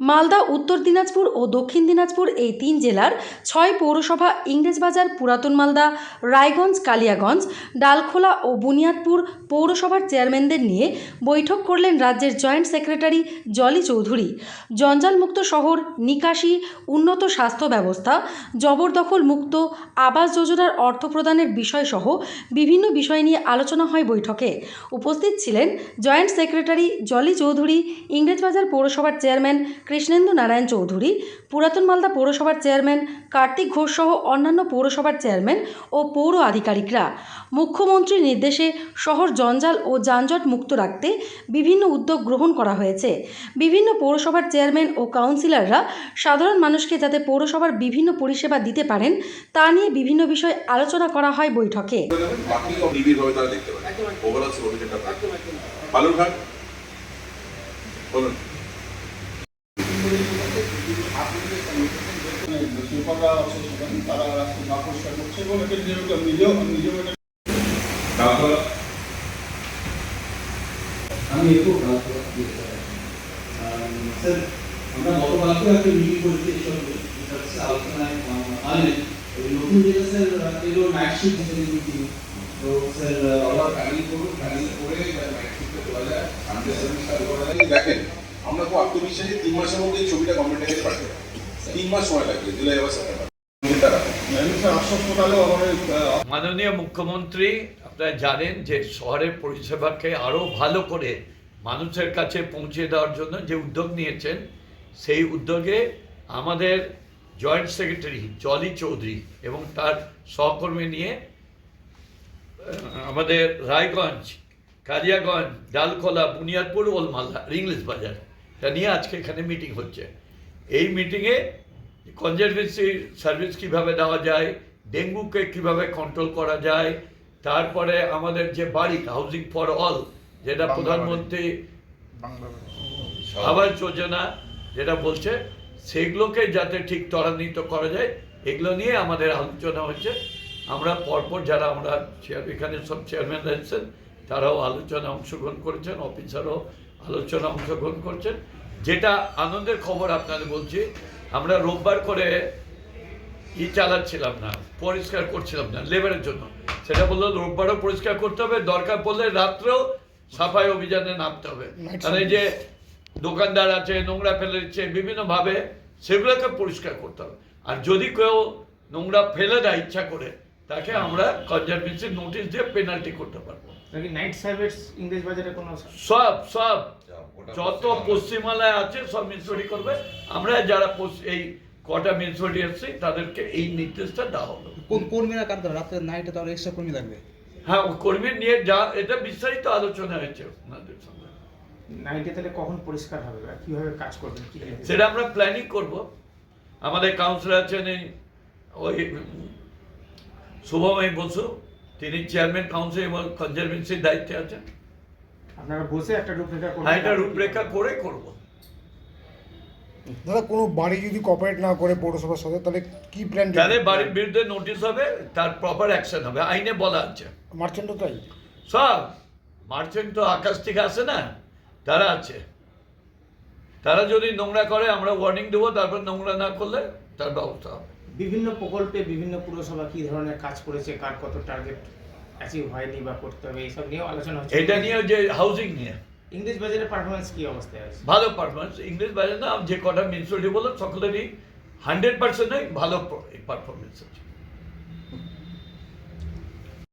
মালদা, উত্তর দিনাজপুর ও দক্ষিণ দিনাজপুর এই তিন জেলার ছয় পৌরসভা, ইংরেজবাজার, পুরাতন মালদা, রায়গঞ্জ, কালিয়াগঞ্জ, ডালখোলা ও বুনিয়াদপুর পৌরসভার চেয়ারম্যানদের নিয়ে বৈঠক করলেন রাজ্যের জয়েন্ট সেক্রেটারি জলি চৌধুরী। জঞ্জালমুক্ত শহর, নিকাশি, উন্নত স্বাস্থ্য ব্যবস্থা, জবরদখল মুক্ত, আবাস যোজনার অর্থ প্রদানের বিষয়সহ বিভিন্ন বিষয় নিয়ে আলোচনা হয় বৈঠকে। উপস্থিত ছিলেন জয়েন্ট সেক্রেটারি জলি চৌধুরী, ইংরেজবাজার পৌরসভার চেয়ারম্যান কৃষ্ণেন্দু নারায়ণ চৌধুরী পুরাতন মালদা পৌরসভার চেয়ারম্যান কার্তিক ঘোষ সহ অন্যান্য পৌরসভার চেয়ারম্যান ও পৌর আধিকারিকরা। মুখ্যমন্ত্রীর নির্দেশে শহর জঞ্জাল ও যানজট মুক্ত রাখতে বিভিন্ন উদ্যোগ গ্রহণ করা হয়েছে। বিভিন্ন পৌরসভার চেয়ারম্যান ও কাউন্সিলররা সাধারণ মানুষকে যাতে পৌরসভার বিভিন্ন পরিষেবা দিতে পারেন তা নিয়ে বিভিন্ন বিষয় আলোচনা করা হয় বৈঠকে। বাকি সব নিবিড়ভাবে তারা দেখতে পারে ওভারঅল সুপারভিশনটা থাকবে বালুরঘাট বলুন শিল্পকরা আছে সেখানে তারা রাস্তা পরিষ্কার করছে এবং এটা নিজেও নিজেও নিজেও এটা আমি একটু স্যার আমরা গতকালকেও একটা মিটিং করেছি যেটা আলোচনায় আনলেন নতুন যেটা স্যার এগুলো নাইট শিফট মিটিং তো স্যার আমরা প্ল্যানিং করুন প্ল্যানিং করে নাইট শিফটে যায় সানডে সার্ভিস দেখেন আমরা খুব আত্মবিশ্বাসী তিন মাসের মধ্যে এই ছবিটা কমপ্লিট হয়ে পাঠাবে তিন মাস সময় লাগবে জুলাই আবার সেপ্টেম্বর। মাননীয় মুখ্যমন্ত্রী আপনারা জানেন যে শহরের পরিষেবাকে আরও ভালো করে মানুষের কাছে পৌঁছে দেওয়ার জন্য যে উদ্যোগ নিয়েছেন সেই উদ্যোগে আমাদের জয়েন্ট সেক্রেটারি জলি চৌধুরী এবং তার সহকর্মী নিয়ে আমাদের রায়গঞ্জ কালিয়াগঞ্জ ডালখোলা বুনিয়াদপুর ওলমালদা ইংলিশ বাজার এটা নিয়ে আজকে এখানে মিটিং হচ্ছে। এই মিটিংয়ে কনজারভেন্সি সার্ভিস কীভাবে দেওয়া যায় ডেঙ্গুকে কীভাবে কন্ট্রোল করা যায় তারপরে আমাদের যে বাড়ি হাউজিং ফর অল যেটা প্রধানমন্ত্রী আবাস যোজনা যেটা বলছে সেগুলোকে যাতে ঠিক ত্বরান্বিত করা যায় এগুলো নিয়ে আমাদের আলোচনা হচ্ছে। আমরা পরপর যারা আমরা এখানে সব চেয়ারম্যান রয়েছেন তারাও আলোচনা অংশগ্রহণ করেছেন অফিসারও আলোচনা অংশগ্রহণ করছেন। যেটা আনন্দের খবর আপনাদের বলছি আমরা রোববার করে ই চালাচ্ছিলাম না পরিষ্কার করছিলাম না লেবারের জন্য। সেটা বলল রোববারও পরিষ্কার করতে হবে দরকার পড়লে রাত্রেও সাফাই অভিযানে নামতে হবে। মানে এই যে দোকানদার আছে নোংরা ফেলে দিচ্ছে বিভিন্নভাবে সেগুলোকে পরিষ্কার করতে হবে। আর যদি কেউ নোংরা ফেলে দেয় ইচ্ছা করে তাকে আমরা কনজারভেন্সি নোটিশ দিয়ে পেনাল্টি করতে পারব। নাকি নাইট সার্ভিস ইংরেজ বাজারে কোনো সব সব। যত পশ্চিমালয় আছে সব মিউনিসিপালিটি করবে। আমরা যারা এই কটা মিউনিসিপালিটি এসছি তাদেরকে এই নির্দেশটা দেওয়া হলো। কোন কর্মীরা কার দ্বারা? রাত্রে নাইটে তো এক্সট্রা কর্মী লাগবে? হ্যাঁ কর্মী নিয়ে যা এটা বিস্তারিত আলোচনা হয়েছে ওনাদের সঙ্গে নাইটে তাহলে কখন পরিষ্কার হবে? কীভাবে কাজ করবেন? সেটা আমরা প্ল্যানিং করব। আমাদের কাউন্সিলর আছেন ওই শুভময় বসু তিনি চেয়ারম্যান কাউন্সিল এবং কনজারভেন্সির দায়িত্বে আছেন। আপনারা বসে একটা রূপরেখা করবেন হ্যাঁ এটা রূপরেখা করে করব। দাদা কোনো বাড়ি যদি কপারেট না করে পৌরসভার সাথে তাহলে কি প্ল্যান তাহলে বাড়ির বিরুদ্ধে নোটিশ হবে তার প্রপার অ্যাকশন হবে আইনে বলা আছে। মার্চেন্টও তাই? সব মার্চেন্ট তো আকাশ থেকে আসে না তারা আছে। তারা যদি নোংরা করে আমরা ওয়ার্নিং দেবো তারপর নোংরা না করলে তার ব্যবস্থা হবে। বিভিন্ন প্রকল্পে বিভিন্ন পুরসভা কি ধরনের কাজ করেছে কার কত টার্গেট অ্যাচিভ হয়নি বা করতে হবে এইসব নিয়েও আলোচনা হচ্ছে। এটা নিয়ে যে হাউজিং নিয়ে। ইংলিশ বাজারের পারফরমেন্স কি অবস্থায় আছে? ভালো পারফরমেন্স ইংলিশ বাজার না যে কটা মিউনিসিপালিটি বলো সকলেরই হান্ড্রেড পার্সেন্টই ভালো পারফরমেন্স আছে